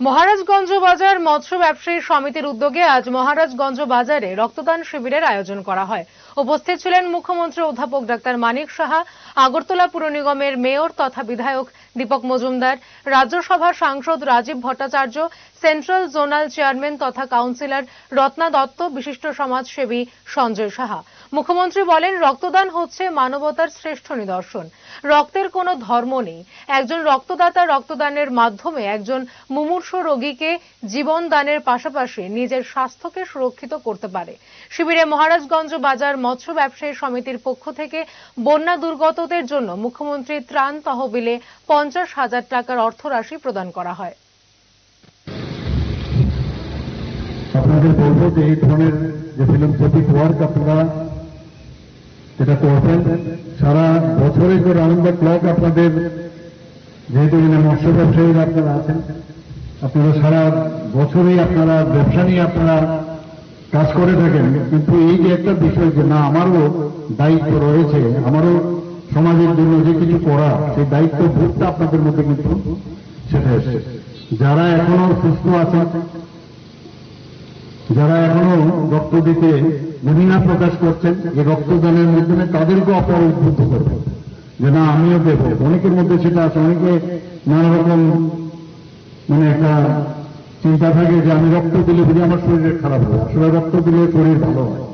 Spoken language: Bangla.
মহারাজগঞ্জ বাজার মৎস্য ব্যবসায়ী সমিতির উদ্যোগে আজ মহারাজগঞ্জ বাজারে রক্তদান শিবিরের আয়োজন করা হয়। উপস্থিত ছিলেন মুখ্যমন্ত্রী অধ্যাপক ডাক্তার মানিক সাহা, আগরতলা পুর নিগমের মেয়র তথা বিধায়ক দীপক মজুমদার, রাজ্যসভার সাংসদ Rajib Bhattacharya, central zonal chairman তথা কাউন্সিলর রত্না দত্ত, বিশিষ্ট সমাজসেবী সঞ্জয় সাহা। মুখ্যমন্ত্রী বলেন, রক্তদান হচ্ছে মানবতার শ্রেষ্ঠ নিদর্শন। রক্তের কোনো ধর্ম নেই। একজন রক্তদাতা রক্তদানের মাধ্যমে একজন মুমূর্ষ রোগীকে জীবন দানের পাশাপাশি নিজের স্বাস্থ্যকে সুরক্ষিত করতে পারে। শিবিরে মহারাজগঞ্জ বাজার মৎস্য ব্যবসায়ী সমিতির পক্ষ থেকে বন্যা দুর্গতদের জন্য মুখ্যমন্ত্রী ত্রাণ তহবিলে পঞ্চাশ হাজার টাকার অর্থরাশি প্রদান করা হয়। আপনাদের বলব যে এই ধরনের যে ফিল্মপতিক ওয়ার্ক আপনারা যেটা করবেন, সারা বছরে যে রাউন্ড দ্য ক্লক আপনাদের, যেহেতু এখানে মৎস্য ব্যবসায়ীরা আপনারা আছেন, আপনারা সারা বছরেই আপনারা ব্যবসা নিয়ে আপনারা কাজ করে থাকেন। কিন্তু এই যে একটা বিষয় যে, না, আমারও দায়িত্ব রয়েছে, আমারও সমাজের জন্য যে কিছু করা, সেই দায়িত্ব ভোগটা আপনাদের মধ্যে কিন্তু সেটা এসছে। যারা এখনও সুস্থ আছেন যারা এখনও রক্ত দিতে মহিলা প্রকাশ করছেন, যে রক্তদানের মাধ্যমে তাদেরকে অপর উদ্বুদ্ধ করবে যে না, আমিও দেব। অনেকের মধ্যে সেটা আছে। অনেকে নানা রকম মানে একটা চিন্তা থাকে যে আমি রক্ত দিলে বুঝি আমার শরীরের খারাপ হবে আসলে রক্ত দিলে শরীর ভালো হয়।